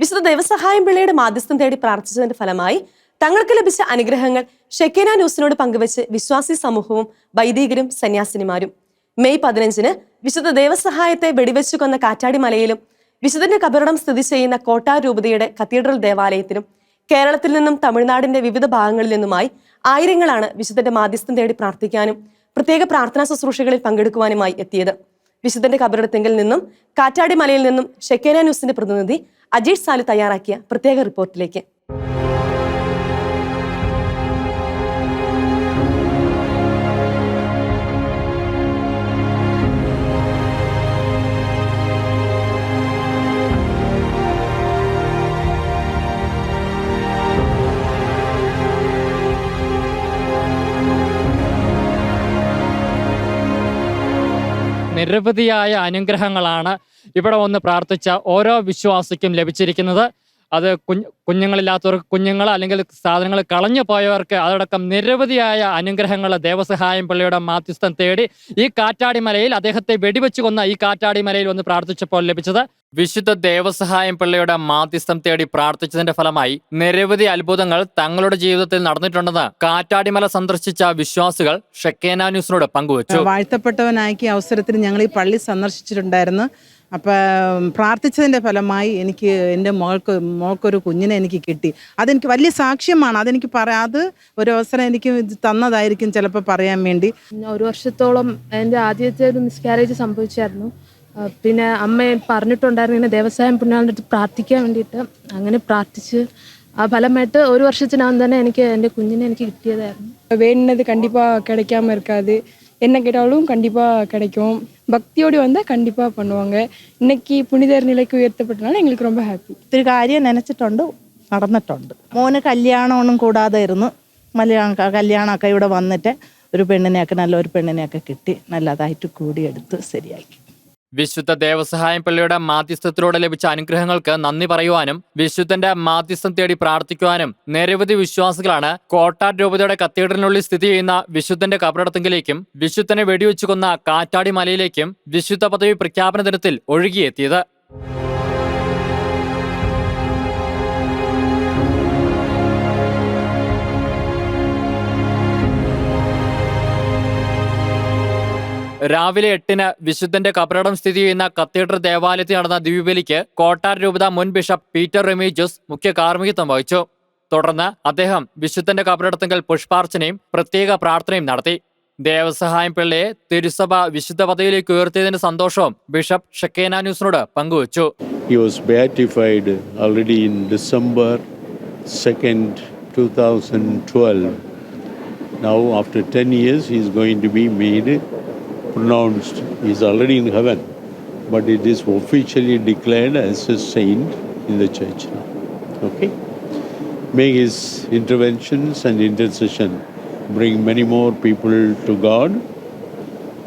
വിശുദ്ധ ദൈവസഹായം പിള്ളയുടെ മാധ്യസ്ഥം തേടി പ്രാർത്ഥിച്ചതിന്റെ ഫലമായി തങ്ങൾക്ക് ലഭിച്ച അനുഗ്രഹങ്ങൾ ഷെക്കേന ന്യൂസിനോട് പങ്കുവച്ച് വിശ്വാസി സമൂഹവും വൈദികരും സന്യാസിനിമാരും. മെയ് പതിനഞ്ചിന് വിശുദ്ധ ദേവസഹായത്തെ വെടിവെച്ചു കൊന്ന കാറ്റാടി മലയിലും വിശുദ്ധന്റെ കബറിടം സ്ഥിതി ചെയ്യുന്ന കോട്ടാ രൂപതയുടെ കത്തീഡ്രൽ ദേവാലയത്തിലും കേരളത്തിൽ നിന്നും തമിഴ്നാടിന്റെ വിവിധ ഭാഗങ്ങളിൽ നിന്നുമായി ആയിരങ്ങളാണ് വിശുദ്ധന്റെ മാധ്യസ്ഥം തേടി പ്രാർത്ഥിക്കാനും പ്രത്യേക പ്രാർത്ഥനാ ശുശ്രൂഷകളിൽ പങ്കെടുക്കുവാനുമായി എത്തിയത്. വിശുദ്ധന്റെ കബറിടത്തെങ്കിൽ നിന്നും കാറ്റാടി മലയിൽ നിന്നും ഷെക്കേന ന്യൂസിന്റെ പ്രതിനിധി അജീഷ് സാലു തയ്യാറാക്കിയ പ്രത്യേക റിപ്പോർട്ടിലേക്ക്. നിരവധിയായ അനുഗ്രഹങ്ങളാണ് ഇവിടെ വന്ന് പ്രാർത്ഥിച്ച ഓരോ വിശ്വാസിക്കും ലഭിച്ചിരിക്കുന്നത്. അത് കുഞ്ഞ് കുഞ്ഞുങ്ങളില്ലാത്തവർക്ക് കുഞ്ഞുങ്ങൾ അല്ലെങ്കിൽ സാധനങ്ങൾ കളഞ്ഞു പോയവർക്ക് അതടക്കം നിരവധിയായ അനുഗ്രഹങ്ങൾ ദേവസഹായം പള്ളിയുടെ മാധ്യസ്ഥം തേടി ഈ കാറ്റാടിമലയിൽ അദ്ദേഹത്തെ വെടിവെച്ച് കൊന്ന ഈ കാറ്റാടിമലയിൽ വന്ന് പ്രാർത്ഥിച്ചപ്പോൾ ലഭിച്ചത് വിശുദ്ധ ദേവസഹായം പള്ളിയുടെ മാധ്യസ്ഥം തേടി പ്രാർത്ഥിച്ചതിന്റെ ഫലമായി നിരവധി അത്ഭുതങ്ങൾ തങ്ങളുടെ ജീവിതത്തിൽ നടന്നിട്ടുണ്ടെന്ന് കാറ്റാടിമല സന്ദർശിച്ച വിശ്വാസികൾ ഷെക്കേന ന്യൂസിനോട് പങ്കുവച്ചു. വാഴ്ത്തപ്പെട്ടവനാക്കിയ അവസരത്തിൽ ഞങ്ങൾ ഈ പള്ളി സന്ദർശിച്ചിട്ടുണ്ടായിരുന്നു. അപ്പോൾ പ്രാർത്ഥിച്ചതിന്റെ ഫലമായി എനിക്ക് എന്റെ മകൾക്ക് മോൾക്കൊരു കുഞ്ഞിനെ എനിക്ക് കിട്ടി. അതെനിക്ക് വലിയ സാക്ഷ്യമാണ്. അതെനിക്ക് പറയാതെ ഒരു അവസരം എനിക്ക് തന്നതായിരിക്കും ചിലപ്പോൾ പറയാൻ വേണ്ടി. ഒരു വർഷത്തോളം എന്റെ ആദ്യത്തെ ഒരു മിസ്കാരേജ് സംഭവിച്ചായിരുന്നു. പിന്നെ അമ്മ പറഞ്ഞിട്ടുണ്ടായിരുന്നു ഇങ്ങനെ ദേവസ്വം പുണ്യാളിന്റെ അടുത്ത് പ്രാർത്ഥിക്കാൻ വേണ്ടിയിട്ട്. അങ്ങനെ പ്രാർത്ഥിച്ച് ആ ഫലമായിട്ട് ഒരു വർഷത്തിനകം തന്നെ എനിക്ക് എന്റെ കുഞ്ഞിനെ എനിക്ക് കിട്ടിയതായിരുന്നു. വേണ്ടത് കണ്ടിപ്പാ കിടക്കാൻ മറക്കാതെ என்ன கேட்டாலும் கண்டிப்பாக கிடைக்கும் பக்தியோடு வந்தால் கண்டிப்பாக பண்ணுவாங்க இன்னைக்கு புனிதர் நிலைக்கு உயர்த்தப்பட்டனால எங்களுக்கு ரொம்ப ஹாப்பி ഒത്തിരി കാര്യം നനച്ചിട്ടുണ്ട് നടന്നിട്ടുണ്ട് മോന് കല്യാണമൊന്നും കൂടാതെ ഇരുന്നു മലയാള കല്യാണമൊക്കെ ഇവിടെ വന്നിട്ട് ഒരു പെണ്ണിനെയൊക്കെ നല്ല ഒരു പെണ്ണിനെയൊക്കെ കിട്ടി നല്ലതായിട്ട് കൂടിയെടുത്ത് ശരിയാക്കി വിശുദ്ധ ദേവസഹായം പള്ളിയുടെ മാധ്യസ്ഥത്തിലൂടെ ലഭിച്ച അനുഗ്രഹങ്ങൾക്ക് നന്ദി പറയുവാനും വിശുദ്ധന്റെ മാധ്യസ്ഥം തേടി പ്രാർത്ഥിക്കുവാനും നിരവധി വിശ്വാസികളാണ് കോട്ടാർ രൂപതയുടെ കത്തീഡ്രലിനുള്ളിൽ സ്ഥിതി ചെയ്യുന്ന വിശുദ്ധന്റെ കബറടത്തെങ്കിലേക്കും വിശുദ്ധനെ വെടിവെച്ചു കൊന്ന കാറ്റാടി മലയിലേക്കും വിശുദ്ധ പദവി പ്രഖ്യാപന ദിനത്തിൽ ഒഴുകിയെത്തിയത്. രാവിലെ എട്ടിന് വിശുദ്ധന്റെ കബറടം സ്ഥിതി ചെയ്യുന്ന കത്തീഡ്രൽ ദേവാലയത്തിൽ നടന്ന ദിവ്യബലിക്ക് കോട്ടാർ രൂപത മുൻ ബിഷപ്പ് പീറ്റർ റെമീജസ് മുഖ്യ കാർമ്മികത്വം വഹിച്ചു. തുടർന്ന് അദ്ദേഹം വിശുദ്ധന്റെ കബറിടത്തെങ്കിൽ പുഷ്പാർച്ചനയും പ്രത്യേക പ്രാർത്ഥനയും നടത്തി. ദേവസഹായം പിള്ളയെ തിരുസഭ വിശുദ്ധ പദവിയിലേക്ക് ഉയർത്തിയതിന്റെ സന്തോഷവും ബിഷപ്പ് ഷക്കേന ന്യൂസിനോട് പങ്കുവച്ചു. He was beatified already in December 2nd, 2012. Now, after 10 years, he is going to be made pronounced. Is already in heaven, but it is officially declared as a saint in the church now. Okay? May his interventions and intercession bring many more people to God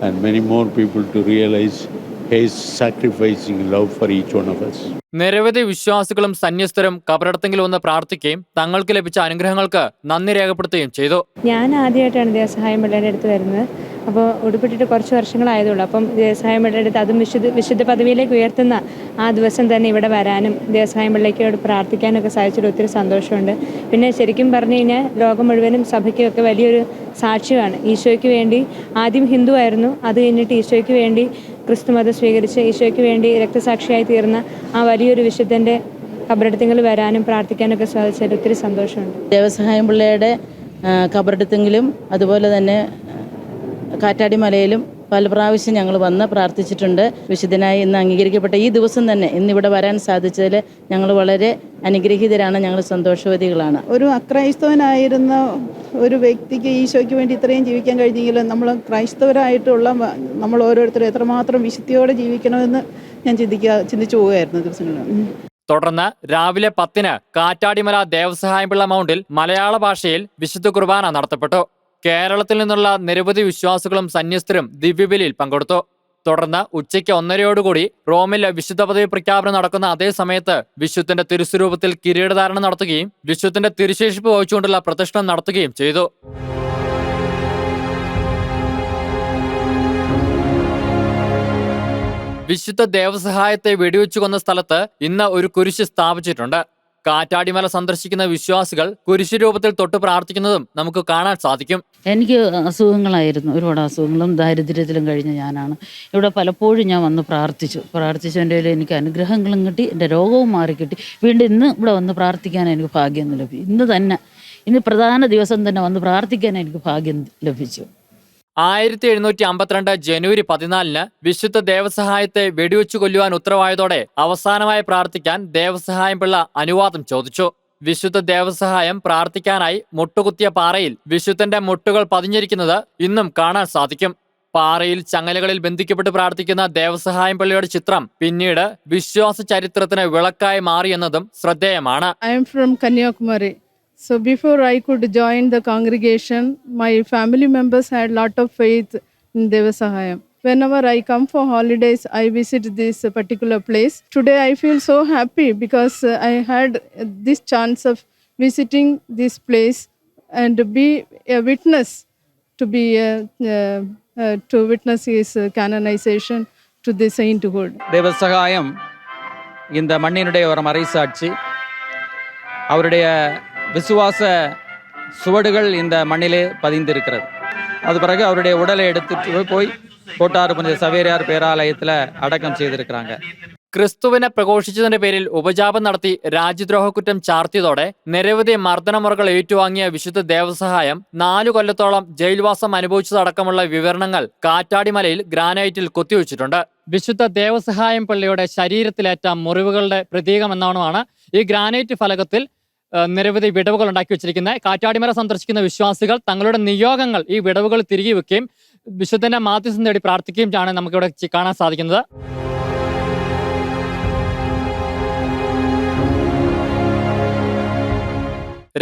and many more people to realize his sacrificing love for each one of us. നിരവധി വിശ്വാസികളും സന്യസ്തരും കബറടത്തെങ്കിൽ വന്ന് പ്രാർത്ഥിക്കുകയും തങ്ങൾക്ക് ലഭിച്ച അനുഗ്രഹങ്ങൾക്ക് നന്ദി രേഖപ്പെടുത്തുകയും ചെയ്തു. ഞാൻ ആദ്യമായിട്ടാണ് ദേവസഹായം പിള്ളേരുടെ അടുത്ത് വരുന്നത്. അപ്പോൾ ഉടുപ്പിട്ടിട്ട് കുറച്ച് വർഷങ്ങളായതുള്ളൂ അപ്പം ദേവസഹായം പിള്ളേരുടെ അടുത്ത് അതും വിശുദ്ധ വിശുദ്ധ പദവിയിലേക്ക് ഉയർത്തുന്ന ആ ദിവസം തന്നെ ഇവിടെ വരാനും ദേവസഹായം പിള്ളേക്കോട് പ്രാർത്ഥിക്കാനൊക്കെ സാധിച്ചതിൽ ഒത്തിരി സന്തോഷമുണ്ട്. പിന്നെ ശരിക്കും പറഞ്ഞു കഴിഞ്ഞാൽ ലോകം മുഴുവനും സഭയ്ക്കും ഒക്കെ വലിയൊരു സാക്ഷ്യമാണ്. ഈശോയ്ക്ക് വേണ്ടി ആദ്യം ഹിന്ദു ആയിരുന്നു. അത് കഴിഞ്ഞിട്ട് ഈശോയ്ക്ക് വേണ്ടി ക്രിസ്തു മതം സ്വീകരിച്ച് ഈശോയ്ക്ക് വേണ്ടി രക്തസാക്ഷിയായി തീർന്ന ആ വലിയൊരു വിശുദ്ധന്റെ കബറിടത്തിൽ വരാനും പ്രാർത്ഥിക്കാനൊക്കെ സാധിച്ചതിൽ ഒത്തിരി സന്തോഷമുണ്ട്. ദേവസഹായം പിള്ളയുടെ കബറിടത്തെങ്കിലും അതുപോലെ തന്നെ കാറ്റാടി മലയിലും പല പ്രാവശ്യം ഞങ്ങൾ വന്ന് പ്രാർത്ഥിച്ചിട്ടുണ്ട്. വിശുദ്ധനായി ഇന്ന് അംഗീകരിക്കപ്പെട്ട ഈ ദിവസം തന്നെ ഇന്നിവിടെ വരാൻ സാധിച്ചതിൽ ഞങ്ങൾ വളരെ അനുഗ്രഹീതരാണ് ഞങ്ങൾ സന്തോഷവതികളാണ്. ഒരു അക്രൈസ്തവനായിരുന്ന ഒരു വ്യക്തിക്ക് ഈശോയ്ക്ക് വേണ്ടി ഇത്രയും ജീവിക്കാൻ കഴിഞ്ഞെങ്കിൽ നമ്മൾ ക്രൈസ്തവരായിട്ടുള്ള നമ്മൾ ഓരോരുത്തരും എത്രമാത്രം വിശുദ്ധിയോടെ ജീവിക്കണമെന്ന് ഞാൻ ചിന്തിക്കുക ചിന്തിച്ചു പോവുകയായിരുന്നു ദിവസങ്ങളിൽ തുടർന്ന് രാവിലെ പത്തിന് കാറ്റാടിമല ദേവസഹായംപിള്ള മൗണ്ടിൽ മലയാള ഭാഷയിൽ വിശുദ്ധ കുർബാന നടത്തപ്പെട്ടു. കേരളത്തിൽ നിന്നുള്ള നിരവധി വിശ്വാസികളും സന്യസ്തരും ദിവ്യബലിയിൽ പങ്കെടുത്തു. തുടർന്ന് ഉച്ചയ്ക്ക് ഒന്നരയോടുകൂടി റോമിൽ വിശുദ്ധ പദവി പ്രഖ്യാപനം നടക്കുന്ന അതേ സമയത്ത് വിശുദ്ധന്റെ തിരുസ്വരൂപത്തിൽ കിരീടധാരണം നടത്തുകയും വിശുദ്ധന്റെ തിരുശേഷിപ്പ് വഹിച്ചുകൊണ്ടുള്ള പ്രദക്ഷിണം നടത്തുകയും ചെയ്തു. വിശുദ്ധ ദേവസഹായത്തെ വെടിവെച്ചു കൊന്ന സ്ഥലത്ത് ഇന്ന് ഒരു കുരിശ് സ്ഥാപിച്ചിട്ടുണ്ട്. കാറ്റാടിമല സന്ദർശിക്കുന്ന വിശ്വാസികൾ കുരിശു രൂപത്തിൽ തൊട്ട് പ്രാർത്ഥിക്കുന്നതും നമുക്ക് കാണാൻ സാധിക്കും. എനിക്ക് അസുഖങ്ങളായിരുന്നു. ഒരുപാട് അസുഖങ്ങളും ദാരിദ്ര്യത്തിലും കഴിഞ്ഞ ഞാനാണ്. ഇവിടെ പലപ്പോഴും ഞാൻ വന്ന് പ്രാർത്ഥിച്ചു. പ്രാർത്ഥിച്ചതിന്റെ എനിക്ക് അനുഗ്രഹങ്ങളും കിട്ടി എന്റെ രോഗവും മാറിക്കിട്ടി. വീണ്ടും ഇന്ന് ഇവിടെ വന്ന് പ്രാർത്ഥിക്കാൻ എനിക്ക് ഭാഗ്യം ലഭിച്ചു. ഇന്ന് തന്നെ ഇന്ന് പ്രധാന ദിവസം തന്നെ വന്ന് പ്രാർത്ഥിക്കാൻ എനിക്ക് ഭാഗ്യം ലഭിച്ചു. ആയിരത്തി എഴുന്നൂറ്റി അമ്പത്തിരണ്ട് ജനുവരി പതിനാലിന് വിശുദ്ധ ദേവസഹായത്തെ വെടിവെച്ചു കൊല്ലുവാൻ ഉത്തരവായതോടെ അവസാനമായി പ്രാർത്ഥിക്കാൻ ദേവസഹായം പിള്ള അനുവാദം ചോദിച്ചു. വിശുദ്ധ ദേവസഹായം പ്രാർത്ഥിക്കാനായി മുട്ടുകുത്തിയ പാറയിൽ വിശുദ്ധന്റെ മുട്ടുകൾ പതിഞ്ഞിരിക്കുന്നത് ഇന്നും കാണാൻ സാധിക്കും. പാറയിൽ ചങ്ങലകളിൽ ബന്ധിക്കപ്പെട്ട് പ്രാർത്ഥിക്കുന്ന ദേവസഹായം പള്ളിയുടെ ചിത്രം പിന്നീട് വിശ്വാസ ചരിത്രത്തിന് വിളക്കായി മാറിയെന്നതും ശ്രദ്ധേയമാണ്. I am from Kanyakumari. So before I could join the congregation, my family members had lot of faith in Devasahayam. Whenever I come for holidays, I visit this particular place. Today I feel so happy because uh, I had uh, this chance of visiting this place and be a witness to be uh, uh, uh, to witness his uh, canonization to the sainthood. Devasahayam இந்த மண்ணினுடைய ஒரு மறைசாட்சி அவருடைய விசுவாச சுவடுகள் இந்த மண்ணிலே பதிந்திருக்கிறது அது பிறகு அவருடைய உடலை எடுத்துட்டு போய் கோட்டாறு புனித சவேரியார் பேராலயத்தில் அடக்கம் செய்திருக்கிறாங்க ക്രിസ്തുവിനെ പ്രഘോഷിച്ചതിന്റെ പേരിൽ ഉപജാപം നടത്തി രാജ്യദ്രോഹ കുറ്റം ചാർത്തിയതോടെ നിരവധി മർദ്ദനമുറകൾ ഏറ്റുവാങ്ങിയ വിശുദ്ധ ദേവസഹായം നാലു കൊല്ലത്തോളം ജയിൽവാസം അനുഭവിച്ചതടക്കമുള്ള വിവരണങ്ങൾ കാറ്റാടിമലയിൽ ഗ്രാനൈറ്റിൽ കൊത്തിവെച്ചിട്ടുണ്ട് വിശുദ്ധ ദേവസഹായം പള്ളിയുടെ ശരീരത്തിലേറ്റ മുറിവുകളുടെ പ്രതീകമെന്നോണമാണ് ഈ ഗ്രാനൈറ്റ് ഫലകത്തിൽ ആ, നിരവധി വിടവുകൾ ഉണ്ടാക്കി വെച്ചിരിക്കുന്നത് കാറ്റാടിമല സന്ദർശിക്കുന്ന വിശ്വാസികൾ തങ്ങളുടെ നിയോഗങ്ങൾ ഈ വിടവുകൾ തിരികെ വെക്കുകയും വിശുദ്ധന്റെ മാധ്യസ്ഥം തേടി പ്രാർത്ഥിക്കുകയും ആണ് നമുക്കിവിടെ കാണാൻ സാധിക്കുന്നത്.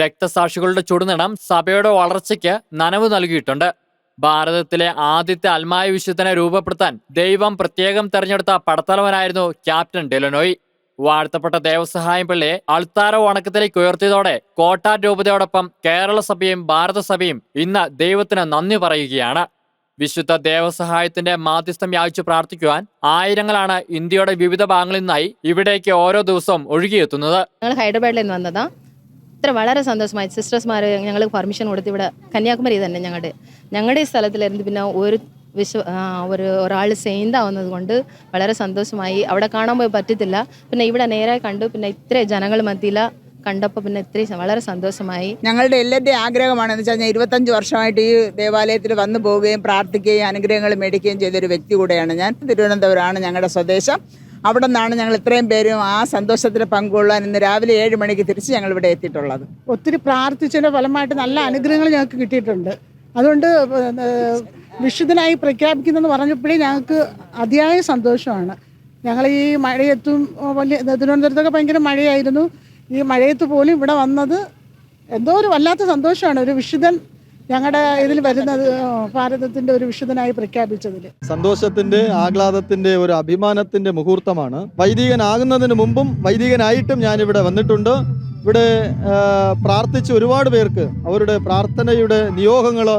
രക്തസാക്ഷികളുടെ ചുടുനിടം സഭയുടെ വളർച്ചയ്ക്ക് നനവ് നൽകിയിട്ടുണ്ട്. ഭാരതത്തിലെ ആദ്യത്തെ അൽമായ വിശുദ്ധനെ രൂപപ്പെടുത്താൻ ദൈവം പ്രത്യേകം തെരഞ്ഞെടുത്ത പടത്തലവനായിരുന്നു ക്യാപ്റ്റൻ ഡെലനോയ്. വാഴ്ത്തപ്പെട്ട ദേവസഹായം പിള്ളയെ അൾത്താരോ വണക്കത്തിലേക്ക് ഉയർത്തിയതോടെ കോട്ടാ രൂപതയോടൊപ്പം കേരള സഭയും ഭാരതസഭയും ഇന്ന് ദൈവത്തിന് നന്ദി പറയുകയാണ്. വിശുദ്ധ ദേവസഹായത്തിന്റെ മാധ്യസ്ഥം യാചിച്ചു പ്രാർത്ഥിക്കുവാൻ ആയിരങ്ങളാണ് ഇന്ത്യയുടെ വിവിധ ഭാഗങ്ങളിൽ നിന്നായി ഇവിടേക്ക് ഓരോ ദിവസവും ഒഴുകിയെത്തുന്നത്. ഞങ്ങൾ ഹൈദരാബാദിൽ നിന്ന് വന്നതാ. ഇത്ര വളരെ സന്തോഷമായി. സിസ്റ്റേഴ്സ്മാർ ഞങ്ങൾ പെർമിഷൻ കൊടുത്ത് ഇവിടെ കന്യാകുമാരി തന്നെ ഞങ്ങളുടെ ഞങ്ങളുടെ സ്ഥലത്തിലിരുന്ന് പിന്നെ ഒരു വിശ്വ ഒരു ഒരാൾ സെയിന്താവുന്നത് കൊണ്ട് വളരെ സന്തോഷമായി. അവിടെ കാണാൻ പോയി പറ്റത്തില്ല. പിന്നെ ഇവിടെ നേരെ കണ്ടു. പിന്നെ ഇത്ര ജനങ്ങൾ മതിയില്ല കണ്ടപ്പോൾ പിന്നെ ഇത്രയും വളരെ സന്തോഷമായി. ഞങ്ങളുടെ എല്ലാവരുടെയും ആഗ്രഹമാണെന്ന് വെച്ചാൽ ഞാൻ ഇരുപത്തഞ്ച് വർഷമായിട്ട് ഈ ദേവാലയത്തിൽ വന്നു പോവുകയും പ്രാർത്ഥിക്കുകയും അനുഗ്രഹങ്ങൾ മേടിക്കുകയും ചെയ്തൊരു വ്യക്തി കൂടെയാണ് ഞാൻ. തിരുവനന്തപുരമാണ് ഞങ്ങളുടെ സ്വദേശം. അവിടെ നിന്നാണ് ഞങ്ങൾ ഇത്രയും പേരും ആ സന്തോഷത്തിൽ പങ്കുകൊള്ളാൻ ഇന്ന് രാവിലെ ഏഴ് മണിക്ക് തിരിച്ച് ഞങ്ങൾ ഇവിടെ എത്തിയിട്ടുള്ളത്. ഒത്തിരി പ്രാർത്ഥിച്ചതിന്റെ ഫലമായിട്ട് നല്ല അനുഗ്രഹങ്ങൾ ഞങ്ങൾക്ക് കിട്ടിയിട്ടുണ്ട്. അതുകൊണ്ട് വിശുദ്ധനായി പ്രഖ്യാപിക്കുന്നെന്ന് പറഞ്ഞപ്പോഴേ ഞങ്ങൾക്ക് അതിയായ സന്തോഷമാണ്. ഞങ്ങൾ ഈ മഴയത്തും വലിയ തിരുവനന്തപുരത്തൊക്കെ ഭയങ്കര മഴയായിരുന്നു. ഈ മഴയത്ത് പോലും ഇവിടെ വന്നത് എന്തോ ഒരു വല്ലാത്ത സന്തോഷമാണ്. ഒരു വിശുദ്ധൻ ഞങ്ങളുടെ ഇതിൽ വരുന്നത് ഭാരതത്തിന്റെ ഒരു വിശുദ്ധനായി പ്രഖ്യാപിച്ചതിൽ സന്തോഷത്തിന്റെ ആഹ്ലാദത്തിന്റെ ഒരു അഭിമാനത്തിന്റെ മുഹൂർത്തമാണ്. വൈദികനാകുന്നതിന് മുമ്പും വൈദികനായിട്ടും ഞാൻ ഇവിടെ വന്നിട്ടുണ്ട്. ഇവിടെ പ്രാർത്ഥിച്ച് ഒരുപാട് പേർക്ക് അവരുടെ പ്രാർത്ഥനയുടെ നിയോഗങ്ങൾ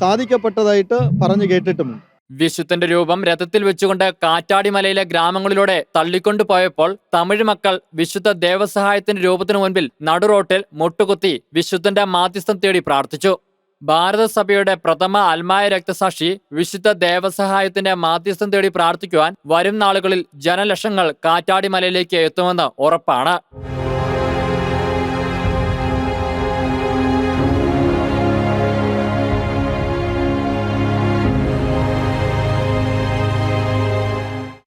സാധിക്കപ്പെട്ടതായിട്ട് പറഞ്ഞു കേട്ടിട്ടുമുണ്ട് വിശുദ്ധന്റെ രൂപം രഥത്തിൽ വെച്ചുകൊണ്ട് കാറ്റാടിമലയിലെ ഗ്രാമങ്ങളിലൂടെ തള്ളിക്കൊണ്ടു പോയപ്പോൾ തമിഴ് മക്കൾ വിശുദ്ധ ദേവസഹായത്തിന്റെ രൂപത്തിനു മുൻപിൽ നടുറോട്ടിൽ മുട്ടുകുത്തി വിശുദ്ധന്റെ മാധ്യസ്ഥം തേടി പ്രാർത്ഥിച്ചു. ഭാരതസഭയുടെ പ്രഥമ അൽമായ രക്തസാക്ഷി വിശുദ്ധ ദേവസഹായത്തിന്റെ മാധ്യസ്ഥം തേടി പ്രാർത്ഥിക്കുവാൻ വരും നാളുകളിൽ ജനലക്ഷങ്ങൾ കാറ്റാടിമലയിലേക്ക് എത്തുമെന്ന് ഉറപ്പാണ്.